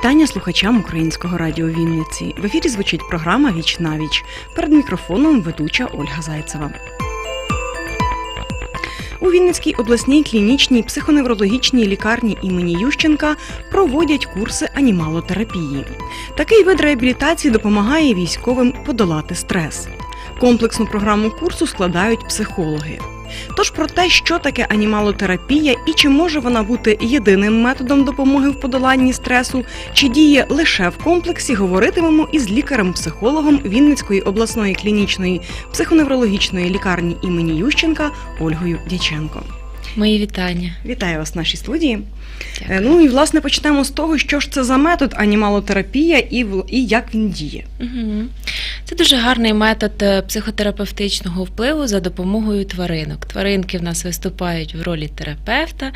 Вітання слухачам українського радіо Вінниці. В ефірі звучить програма Віч на віч. Перед мікрофоном ведуча Ольга Зайцева. У Вінницькій обласній клінічній психоневрологічній лікарні імені Ющенка проводять курси анімалотерапії. Такий вид реабілітації допомагає військовим подолати стрес. Комплексну програму курсу складають психологи. Тож про те, що таке анімалотерапія і чи може вона бути єдиним методом допомоги в подоланні стресу, чи діє лише в комплексі, говоритимемо із лікарем-психологом Вінницької обласної клінічної психоневрологічної лікарні імені Ющенка Ольгою Дяченко. Мої вітання. Вітаю вас в нашій студії. Дякую. Е, Ну і власне почнемо з того, що ж це за метод анімалотерапія і, і як він діє. Угу. Це дуже гарний метод е, психотерапевтичного впливу за допомогою тваринок. Тваринки в нас виступають в ролі терапевта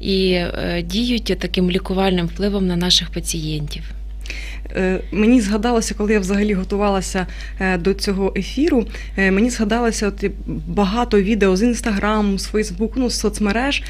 і е, діють таким лікувальним впливом на наших пацієнтів. Е, Мені згадалося, коли я взагалі готувалася е, до цього ефіру. е, Мені згадалося от багато відео з інстаграму, з Фейсбуку, ну з соцмереж,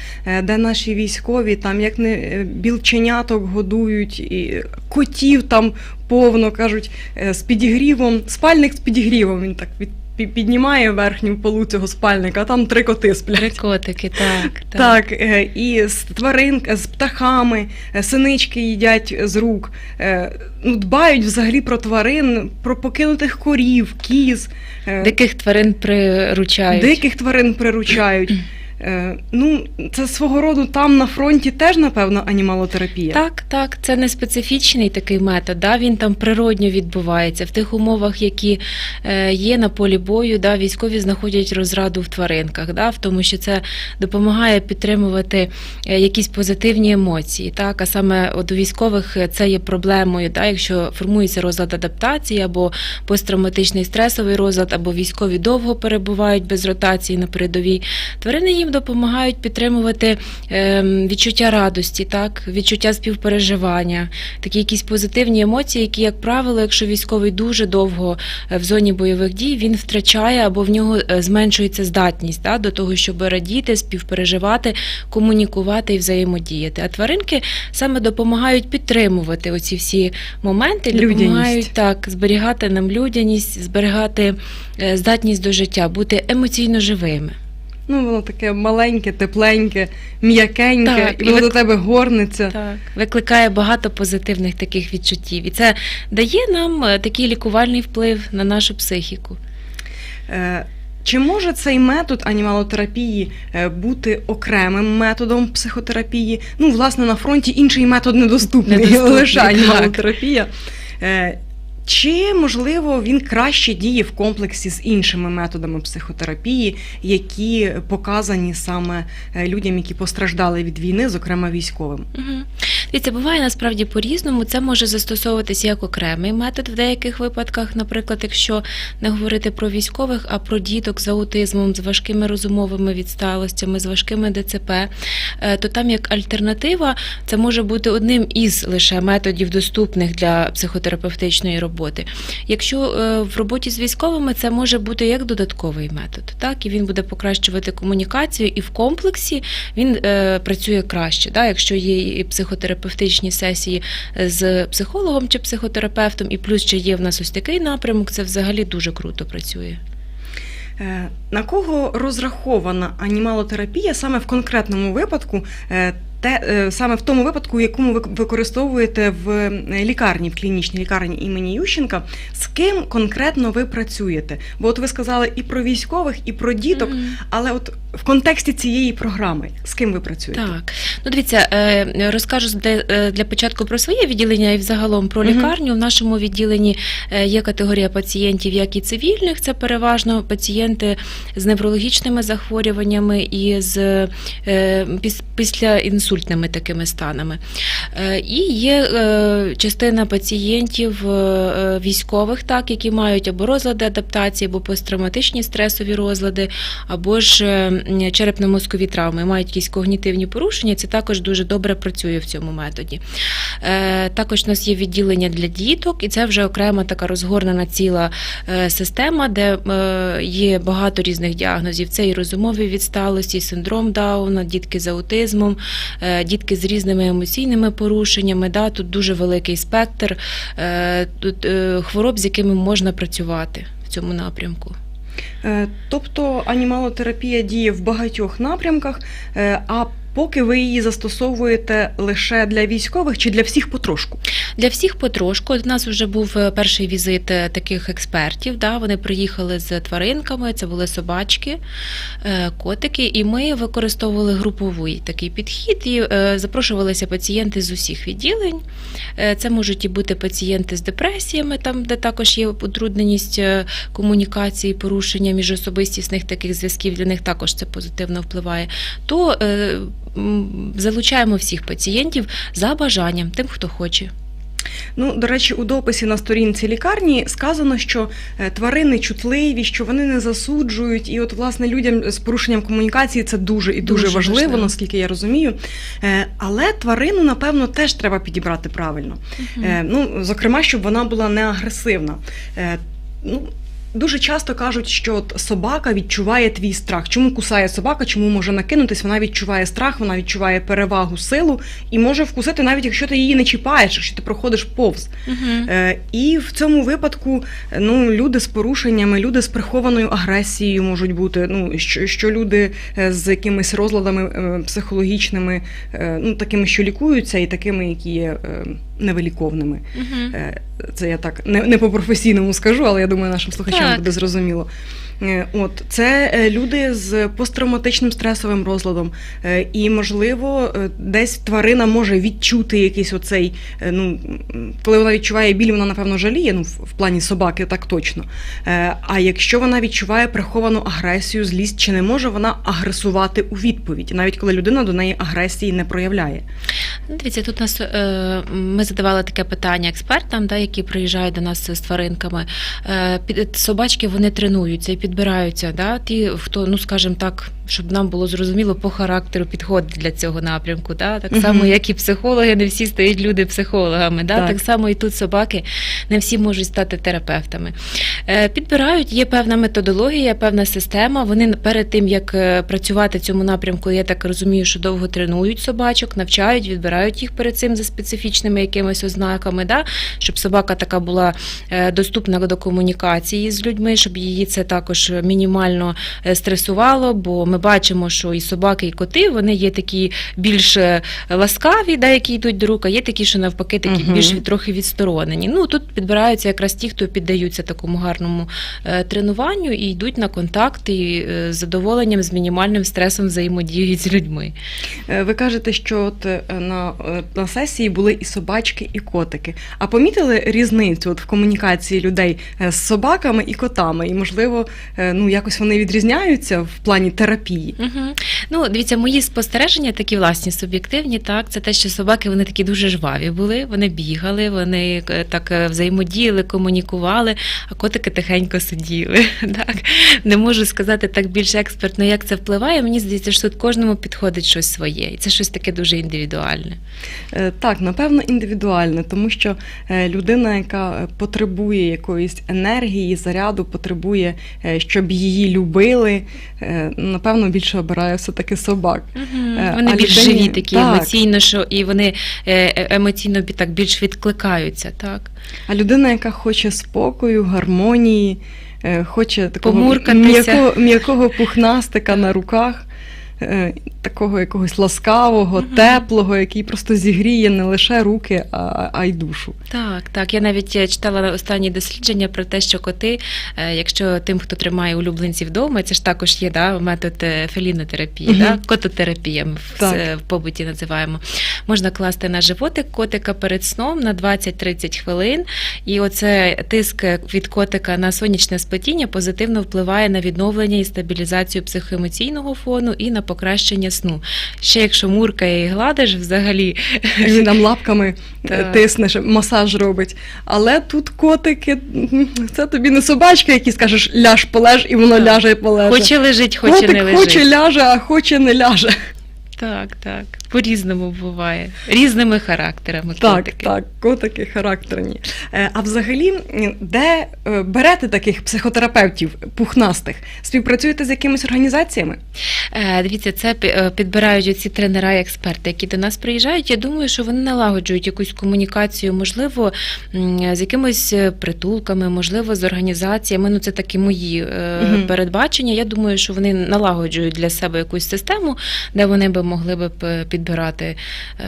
де наші військові там як не білченяток годують, і котів там повно кажуть з підігрівом, спальник з підігрівом. Він так від. Пі- Піднімає верхню полу цього спальника, а там три коти сплять. Котики, так. Так, так і з тварин, з птахами, е, синички їдять з рук. е, Ну, дбають взагалі про тварин, про покинутих корів, кіз, е, Диких тварин приручають. диких тварин приручають. Е, Ну, це свого роду там на фронті теж, напевно, анімалотерапія. Так, так, це не специфічний такий метод. Да? Він там природньо відбувається в тих умовах, які е, є на полі бою. Да? Військові знаходять розраду в тваринках, да? в тому, що це допомагає підтримувати е, якісь позитивні емоції. Так? А саме от у військових це є проблемою, да? якщо формується розлад адаптації або посттравматичний стресовий розлад, або військові довго перебувають без ротації на передовій. Тварини їм допомагають підтримувати ем, відчуття радості, так, відчуття співпереживання, такі якісь позитивні емоції, які, як правило, якщо військовий дуже довго е, в зоні бойових дій, він втрачає або в нього е, зменшується здатність да, до того, щоб радіти, співпереживати, комунікувати і взаємодіяти. А тваринки саме допомагають підтримувати оці всі моменти, Людяність. допомагають так зберігати нам людяність, зберігати е, здатність до життя, бути емоційно живими. Ну, воно таке маленьке, тепленьке, м'якеньке, Так, і і воно ви- до тебе горниться. Так, викликає багато позитивних таких відчуттів, і це дає нам е, такий лікувальний вплив на нашу психіку. Е, Чи може цей метод анімалотерапії е, бути окремим методом психотерапії? Ну, власне, на фронті інший метод недоступний, Недоступний, лише так. анімалотерапія. Е, Чи можливо він краще діє в комплексі з іншими методами психотерапії, які показані саме е, людям, які постраждали від війни, зокрема військовим? Угу. Дивіться, буває насправді по-різному. Це може застосовуватися як окремий метод в деяких випадках, наприклад, якщо не говорити про військових, а про діток з аутизмом, з важкими розумовими відсталостями, з важкими ДЦП, е, то там як альтернатива це може бути одним із лише методів доступних для психотерапевтичної роботи. Якщо е, в роботі з військовими це може бути як додатковий метод, так і він буде покращувати комунікацію, і в комплексі він е, працює краще. Да? Якщо є і психотерапевтичні сесії з психологом чи психотерапевтом, і плюс ще є в нас ось такий напрямок, це взагалі дуже круто працює. Е, На кого розрахована анімалотерапія саме в конкретному випадку? Те, е, саме в тому випадку, якому ви використовуєте в е, лікарні, в клінічній лікарні імені Ющенка, з ким конкретно ви працюєте? Бо от ви сказали і про військових, і про діток, Мгм. але от в контексті цієї програми з ким ви працюєте? Так, ну дивіться, е, розкажу для, початку про своє відділення і взагалом про лікарню. В нашому відділенні є категорія пацієнтів, як і цивільних, це переважно пацієнти з неврологічними захворюваннями і з е, піс- післяінсультними такими станами. Е, І є е, частина пацієнтів е, військових, так, які мають або розлади адаптації, або посттравматичні стресові розлади, або ж черепно-мозкові травми, мають якісь когнітивні порушення. Це також дуже добре працює в цьому методі. Також у нас є відділення для діток, і це вже окрема така розгорнена ціла система, де є багато різних діагнозів. Це і розумові відсталості, і синдром Дауна, дітки з аутизмом, дітки з різними емоційними порушеннями. Да, тут дуже великий спектр е, тут, е, хвороб, з якими можна працювати в цьому напрямку. Е, Тобто анімалотерапія діє в багатьох напрямках, е, а поки ви її застосовуєте лише для військових чи для всіх потрошку? Для всіх потрошку. У нас вже був е, перший візит е, таких експертів. Да, вони приїхали з тваринками, це були собачки, е, котики, і ми використовували груповий такий підхід і запрошувалися пацієнти з усіх відділень. Це можуть і бути пацієнти з депресіями, там де також є утрудненість комунікації, порушення міжособистісних таких зв'язків. Для них також це позитивно впливає. То залучаємо всіх пацієнтів за бажанням, тим, хто хоче. Ну, до речі, у дописі на сторінці лікарні сказано, що е, тварини чутливі, що вони не засуджують, і от власне людям з порушенням комунікації це дуже і дуже, Дуже важливо, важливо. наскільки я розумію. Е, Але тварину, напевно, теж треба підібрати правильно. Е, Ну, зокрема, щоб вона була не агресивна. Ну, Дуже часто кажуть, що от собака відчуває твій страх. Чому кусає собака, чому може накинутись? Вона відчуває страх, вона відчуває перевагу, силу і може вкусити, навіть якщо ти її не чіпаєш, якщо ти проходиш повз. Мгм. Е, І в цьому випадку ну, люди з порушеннями, люди з прихованою агресією можуть бути. Ну, що, що люди е, з якимись розладами е, психологічними, е, ну, такими, що лікуються, і такими, які є е, невиліковними. Мгм. Е, Це я так не, не по професійному скажу, але я думаю, нашим слухачам Так. буде зрозуміло. Е, От це е, люди з посттравматичним стресовим розладом, Е, і можливо, десь тварина може відчути якийсь оцей. Ну коли вона відчуває біль, вона напевно жаліє. Ну в, плані собаки, так точно. А якщо вона відчуває приховану агресію, злість, чи не може вона агресувати у відповідь, навіть коли людина до неї агресії не проявляє? Ну, Дивіться, тут нас ми задавали таке питання експертам, да, які приїжджають до нас з тваринками. Собачки вони тренуються підбираються. Да, ті, хто, ну скажімо так, щоб нам було зрозуміло по характеру підходить для цього напрямку. Да? Так само, як і психологи, не всі стають люди психологами. Да? Так. Так. само і тут собаки не всі можуть стати терапевтами. Е, Підбирають, є певна методологія, певна система. Вони перед тим, як е, працювати в цьому напрямку, я так розумію, що довго тренують собачок, навчають, відбирають їх перед цим за специфічними якимись ознаками, да? щоб собака така була е, доступна до комунікації з людьми, щоб її це також мінімально е, стресувало, бо ми бачимо, що і собаки, і коти вони є такі більш е, ласкаві, да, які йдуть до рук, а є такі, що навпаки, такі Мгм. більш трохи відсторонені. Ну тут підбираються якраз ті, хто піддаються такому гарному е, тренуванню і йдуть на контакт і з задоволенням, з мінімальним стресом взаємодіють з людьми. Ви кажете, що от на, на сесії були і собачки, і котики. А помітили різницю от в комунікації людей з собаками і котами? І можливо, ну якось вони відрізняються в плані терапії. Угу. Ну, дивіться, мої спостереження такі власні суб'єктивні. Так, це те, що собаки вони такі дуже жваві були. Вони бігали, вони е, так е, взаємодіяли, комунікували, а котики тихенько сиділи. Так не можу сказати так більш експертно, як це впливає. Мені здається, що тут кожному підходить щось своє, і це щось таке дуже індивідуальне. Е, Так, напевно, індивідуальне, тому що е, людина, яка е, потребує якоїсь енергії, заряду, потребує, е, щоб її любили, е, напевно, більше обирає все-таки собак. Угу. Вони а більш людині- живі такі так. емоційно, що і вони е, е, емоційно так більш відкликаються. Так. А людина, яка хоче спокою, гармонії, е, хоче такого м'якого, пухнастика на руках, е, такого якогось ласкавого, Мгм. теплого, який просто зігріє не лише руки, а, а й душу. Так, так. Я навіть е, читала останні дослідження про те, що коти, е, якщо тим, хто тримає улюбленців вдома, це ж також є да, метод е, фелінотерапії, Мгм. да? кототерапія ми в, побуті називаємо. Можна класти на животик котика перед сном на 20-30 хвилин. І оце тиск від котика на сонячне сплетіння позитивно впливає на відновлення і стабілізацію психоемоційного фону і на покращення сну. Ще якщо муркає і гладиш, взагалі Він нам лапками е, Так. тисне, ще масаж робить. Але тут котики, це тобі не собачка, які скажеш ляж полеж, і воно Так. ляже і полеже. хоче лежить, хоче Котик не лежить. хоче ляже, а хоче не ляже. Так, так. По-різному буває, різними характерами. Так, котики. так, котики характерні. Е, А взагалі, де е, берете таких психотерапевтів пухнастих? Співпрацюєте з якимись організаціями? Е, Дивіться, це пі- підбирають оці тренера і експерти, які до нас приїжджають. Я думаю, що вони налагоджують якусь комунікацію, можливо, з якимись притулками, можливо, з організаціями. Ну, це такі мої Мгм. передбачення. Я думаю, що вони налагоджують для себе якусь систему, де вони би могли б е, підбирати е,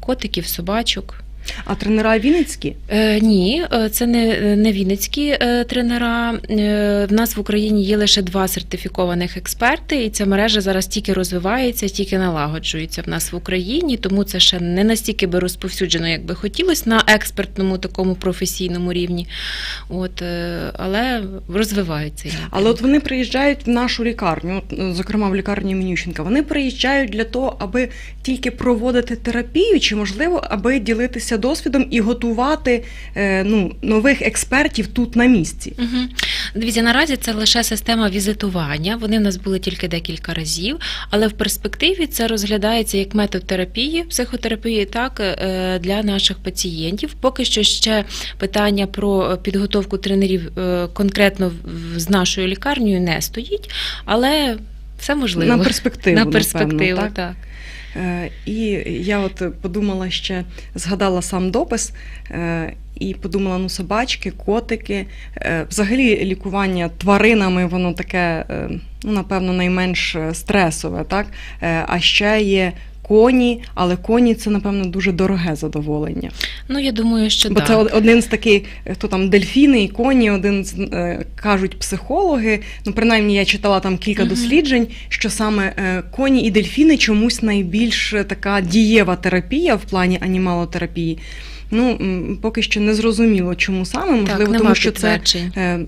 котиків, собачок. А тренера Вінницькі? Е, ні, е, це не, не вінницькі е, тренера. Е, в нас в Україні є лише два сертифікованих експерти, і ця мережа зараз тільки розвивається, тільки налагоджується в нас в Україні, тому це ще не настільки би розповсюджено, як би хотілося на експертному такому професійному рівні. От, е, але розвивається. Але от вони приїжджають в нашу лікарню, от, е, зокрема в лікарню Мінющенка. Вони приїжджають для того, аби тільки проводити терапію, чи можливо, аби ділитися досвідом і готувати е, ну, нових експертів тут на місці. Угу. Дивіться, наразі це лише система візитування. Вони в нас були тільки декілька разів, але в перспективі це розглядається як метод терапії, психотерапії, так е, для наших пацієнтів. Поки що ще питання про підготовку тренерів е, конкретно з нашою лікарнею не стоїть, але все можливо. На перспективу, На напевно, так? так. Е, І я от подумала ще, згадала сам допис. е, І подумала, ну, собачки, котики. Е, Взагалі лікування тваринами, воно таке, ну, напевно, найменш стресове, так? А ще є коні, але коні це, напевно, дуже дороге задоволення. Ну я думаю, що Бо да. це один з таких, хто там дельфіни і коні, один з е, кажуть психологи. Ну, принаймні, я читала там кілька Мгм. досліджень, що саме е, коні і дельфіни чомусь найбільш е, така дієва терапія в плані анімалотерапії. Ну, поки що не зрозуміло, чому саме, можливо, так, тому що це е,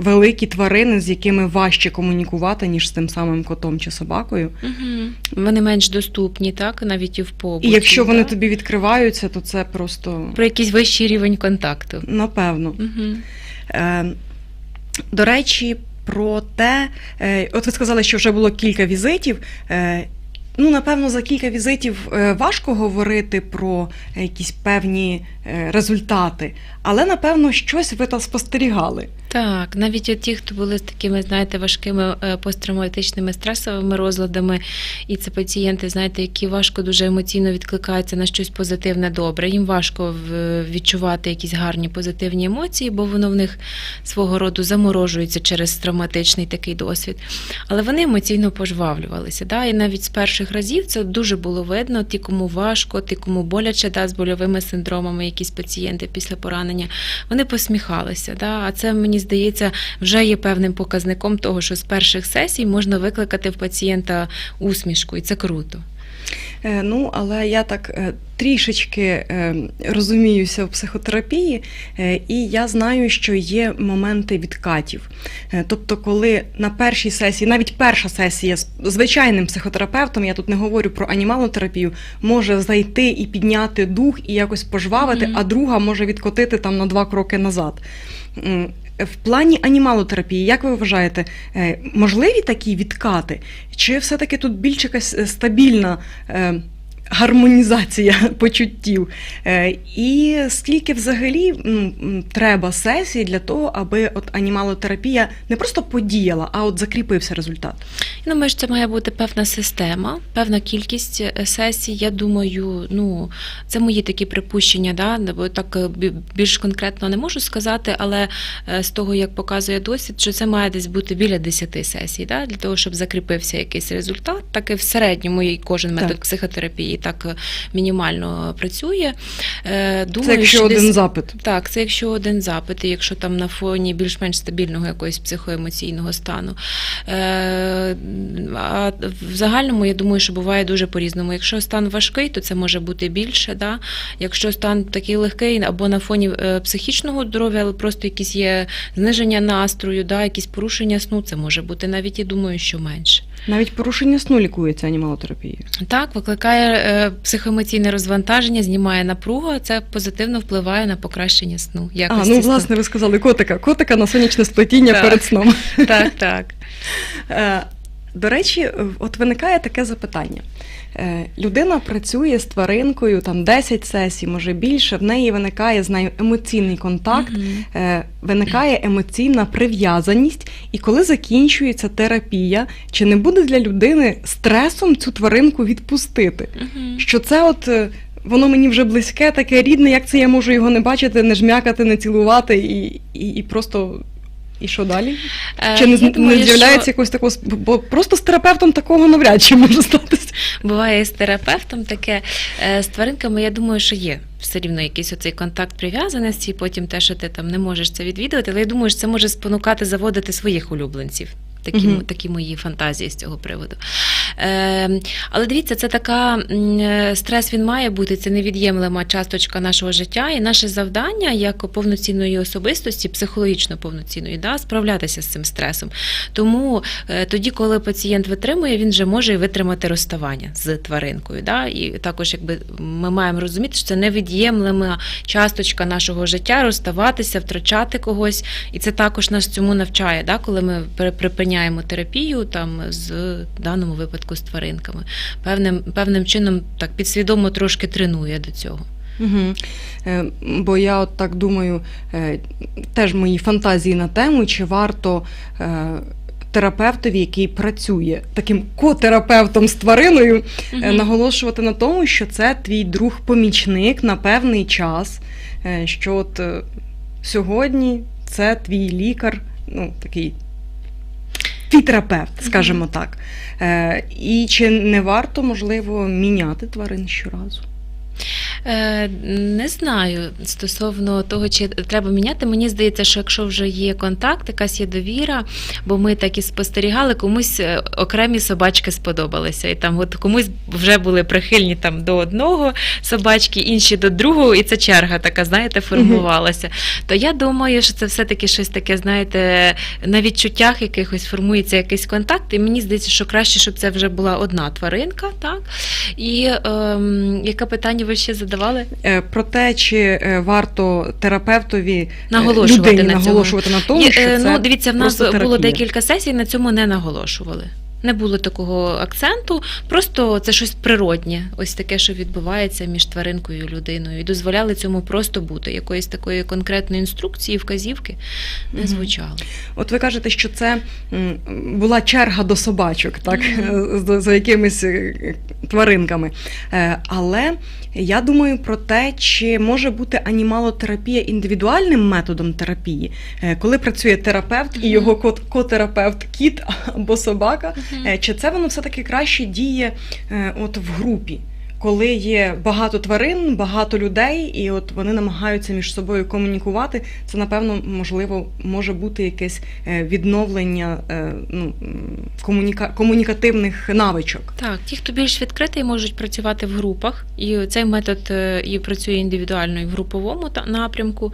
великі тварини, з якими важче комунікувати, ніж з тим самим котом чи собакою. Угу. Вони менш доступні, так, навіть і в побуті. І якщо вони так? тобі відкриваються, то це просто про якийсь вищий рівень контакту. напевно. Угу. Е, До речі, про те, е, от ви сказали, що вже було кілька візитів. Е, Ну, напевно, за кілька візитів е, важко говорити про якісь певні е, результати, але напевно щось ви там спостерігали. Так, навіть ті, хто були з такими, знаєте, важкими е, посттравматичними стресовими розладами, і це пацієнти, знаєте, які важко дуже емоційно відкликаються на щось позитивне, добре. Їм важко відчувати якісь гарні позитивні емоції, бо воно в них свого роду заморожується через травматичний такий досвід. Але вони емоційно пожвавлювалися. Да? І навіть з перших разів це дуже було видно, ті, кому важко, ті, кому боляче, да, з больовими синдромами, якісь пацієнти після поранення вони посміхалися. Да? А це мені здається вже є певним показником того, що з перших сесій можна викликати в пацієнта усмішку, і це круто. Е, Ну, але я так е, трішечки е, розуміюся в психотерапії, і я знаю, що є моменти відкатів. Тобто, коли на першій сесії, навіть перша сесія з звичайним психотерапевтом, я тут не говорю про анімалотерапію, може зайти і підняти дух і якось пожвавити, Мгм. а друга може відкотити там на два кроки назад. В плані анімалотерапії, як ви вважаєте, е, можливі такі відкати? Чи все-таки тут більш якась е, стабільна е, гармонізація почуттів? Е, І скільки взагалі треба сесій для того, аби от анімалотерапія не просто подіяла, а от закріпився результат? Я думаю, що це має бути певна система, певна кількість е, сесій. Я думаю, ну це мої такі припущення, да, бо так е, більш конкретно не можу сказати, але з того, як показує досвід, що це має десь бути біля 10 сесій, да, для того, щоб закріпився якийсь результат. Так і в середньому і кожен метод Так. психотерапії так е, мінімально працює. Е, Думаю, Це якщо що один десь... запит. Так, це якщо один запит, і якщо там на фоні більш-менш стабільного якогось психоемоційного стану. Е, а в загальному я думаю, що буває дуже по-різному. Якщо стан важкий, то це може бути більше. Да? Якщо стан такий легкий або на фоні психічного здоров'я, але просто якісь є зниження настрою, да? якісь порушення сну, це може бути навіть і думаю, що менше. Навіть порушення сну лікується анімалотерапією. Так, викликає е, психоемоційне розвантаження, знімає напругу, а це позитивно впливає на покращення сну. А, ну сну. власне, ви сказали котика. Котика на сонячне сплетіння Так. перед сном. Так, так. Е, До речі, от виникає таке запитання. Е, Людина працює з тваринкою там 10 сесій, може більше. В неї виникає з нею емоційний контакт, е, виникає емоційна прив'язаність. І коли закінчується терапія, чи не буде для людини стресом цю тваринку відпустити? Мгм. Що це от. е, Воно мені вже близьке, таке рідне, як це я можу його не бачити, не жмякати, не цілувати і, і, і просто. І що далі? Е, Чи не, думаю, не з'являється що якось такого, бо просто з терапевтом такого навряд чи може статися. буває з терапевтом таке. Е, З тваринками, я думаю, що є все рівно якийсь оцей контакт прив'язаності, і потім те, що ти там не можеш це відвідувати. Але я думаю, що це може спонукати заводити своїх улюбленців. Такі, Мгм. такі мої фантазії з цього приводу. Е, але дивіться, це така е, стрес він має бути, це невід'ємлема часточка нашого життя, і наше завдання як повноцінної особистості, психологічно повноцінної, да, справлятися з цим стресом. Тому е, тоді, коли пацієнт витримує, він вже може і витримати розставання з тваринкою. Да? І також, якби ми маємо розуміти, що це невід'ємлема часточка нашого життя розставатися, втрачати когось. І це також нас цьому навчає, да? коли ми пере- припиняємо терапію там з в даному випадку з тваринками. Певним, певним чином так підсвідомо трошки тренує до цього. Угу. Бо я от так думаю, е, теж мої фантазії на тему, чи варто е, терапевтові, який працює таким котерапевтом з твариною, Мгм. наголошувати на тому, що це твій друг-помічник на певний час, що от сьогодні це твій лікар, ну такий. Твій терапевт, скажімо так. Е, і чи не варто, можливо, міняти тварин щоразу? Е, Не знаю стосовно того, чи треба міняти. Мені здається, що якщо вже є контакт, якась є довіра, бо ми так і спостерігали, комусь е, окремі собачки сподобалися. І там от комусь вже були прихильні там до одного собачки, інші до другого, і ця черга така, знаєте, формувалася. То я думаю, що це все-таки щось таке, знаєте, на відчуттях якихось формується якийсь контакт, і мені здається, що краще, щоб це вже була одна тваринка, так? І ем, яке питання ви ще задавали? Е, Про те, чи е, варто терапевтові е, Наголошувати людині на цьому. наголошувати на тому, що е, це ну, дивіться, в нас було терапія. декілька сесій, на цьому не наголошували. Не було такого акценту, просто це щось природнє, ось таке, що відбувається між тваринкою і людиною. І дозволяли цьому просто бути. Якоїсь такої конкретної інструкції, вказівки не звучало. От ви кажете, що це була черга до собачок, так, Мгм. за, за якимись е, тваринками. Е, Але я думаю про те, чи може бути анімалотерапія індивідуальним методом терапії, Е, коли працює терапевт і його кот, котерапевт кіт або собака. Е, Чи це воно все-таки краще діє е, от в групі? Коли є багато тварин, багато людей, і от вони намагаються між собою комунікувати, це напевно можливо може бути якесь е, відновлення е, ну, комуніка... комунікативних навичок. Так, ті, хто більш відкритий, можуть працювати в групах, і цей метод е, і працює індивідуально і в груповому напрямку.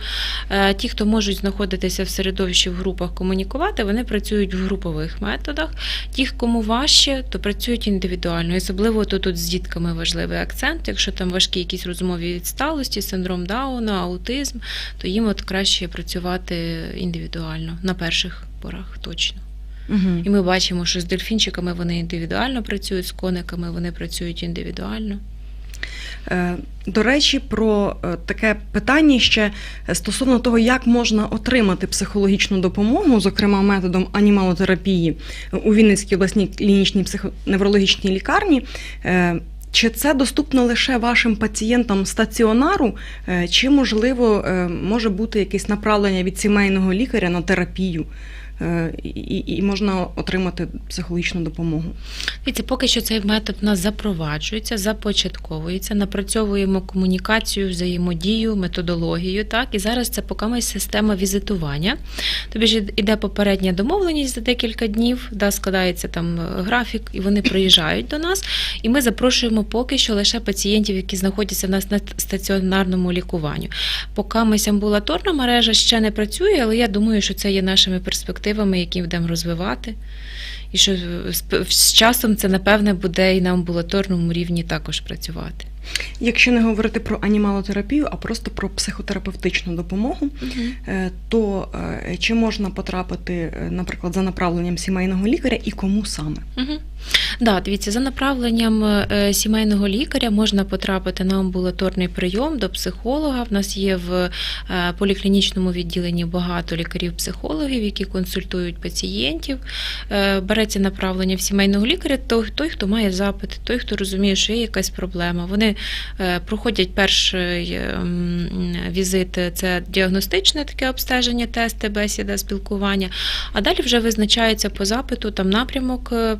Ті, хто можуть знаходитися в середовищі в групах, комунікувати, вони працюють в групових методах. Ті, кому важче, то працюють індивідуально. І особливо тут, тут з дітками важливий акцент. Якщо там важкі якісь розумові відсталості, синдром Дауна, аутизм, то їм от краще працювати індивідуально на перших порах точно. Угу. І ми бачимо, що з дельфінчиками вони індивідуально працюють, з кониками вони працюють індивідуально. Е, До речі, про е, таке питання ще е, стосовно того, як можна отримати психологічну допомогу, зокрема методом анімалотерапії у Вінницькій обласній клінічній психоневрологічній лікарні. Чи це доступно лише вашим пацієнтам стаціонару, е, чи можливо е, може бути якесь направлення від сімейного лікаря на терапію, і, і і можна отримати психологічну допомогу? Дивіться, поки що цей метод у нас запроваджується, започатковується, напрацьовуємо комунікацію, взаємодію, методологію. Так, і зараз це поки ми система візитування. Тобі ж іде попередня домовленість за декілька днів, да, складається там е, графік, і вони приїжджають до нас. І ми запрошуємо поки що лише пацієнтів, які знаходяться в нас на стаціонарному лікуванню. Поки ось амбулаторна мережа ще не працює, але я думаю, що це є нашими перспективами, які будемо розвивати. І що з, з часом це, напевне, буде і на амбулаторному рівні також працювати. Якщо не говорити про анімалотерапію, а просто про психотерапевтичну допомогу, угу. то е, чи можна потрапити, е, наприклад, за направленням сімейного лікаря і кому саме? Угу. Да, дивіться, за направленням е, сімейного лікаря можна потрапити на амбулаторний прийом до психолога. В нас є в е, поліклінічному відділенні багато лікарів-психологів, які консультують пацієнтів. Е, Береться направлення в сімейного лікаря, той, той, хто має запит, той, хто розуміє, що є якась проблема. Вони проходять перший візит, це діагностичне таке обстеження, тести, бесіда, спілкування. А далі вже визначається по запиту там напрямок е,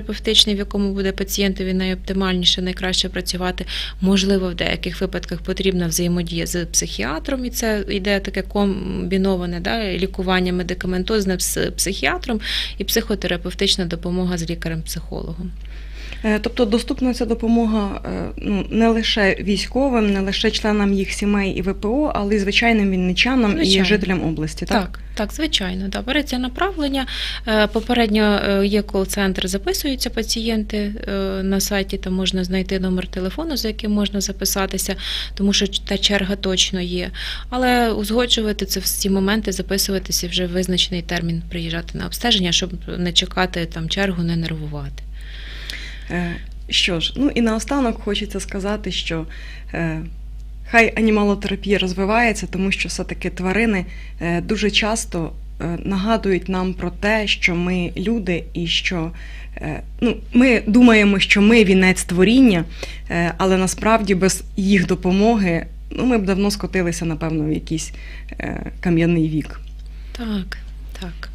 психотерапевтичний, в якому буде пацієнтові найоптимальніше, найкраще працювати. Можливо, в деяких випадках потрібна взаємодія з психіатром, і це йде таке комбіноване да, лікування медикаментозне з психіатром і психотерапевтична допомога з лікарем-психологом. Е, Тобто доступна ця допомога е, ну, не лише військовим, не лише членам їх сімей і ВПО, але й звичайним вінничанам і жителям області. Так? Так, так, звичайно, да. береться направлення. Е, Попередньо є кол-центр, записуються пацієнти на сайті, там можна знайти номер телефону, за яким можна записатися, тому що та черга точно є. Але узгоджувати це в ці моменти, записуватися вже в визначений термін, приїжджати на обстеження, щоб не чекати там чергу, не нервувати. Е, Що ж, ну і наостанок хочеться сказати, що е, хай анімалотерапія розвивається, тому що все-таки тварини е, дуже часто нагадують нам про те, що ми люди, і що ну, ми думаємо, що ми вінець творіння, але насправді без їх допомоги ну, ми б давно скотилися, напевно, в якийсь кам'яний вік. Так, так.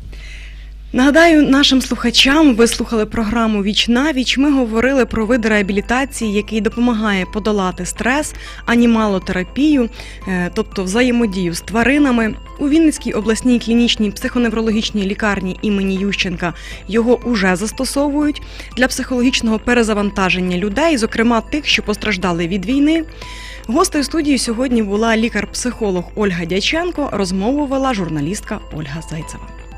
Нагадаю нашим слухачам, ви слухали програму Віч на віч. Ми говорили про вид реабілітації, який допомагає подолати стрес, анімалотерапію, е, тобто взаємодію з тваринами. У Вінницькій обласній клінічній психоневрологічній лікарні імені Ющенка його уже застосовують для психологічного перезавантаження людей, зокрема тих, що постраждали від війни. Гостею студії сьогодні була лікар-психолог Ольга Дяченко. Розмову вела журналістка Ольга Зайцева.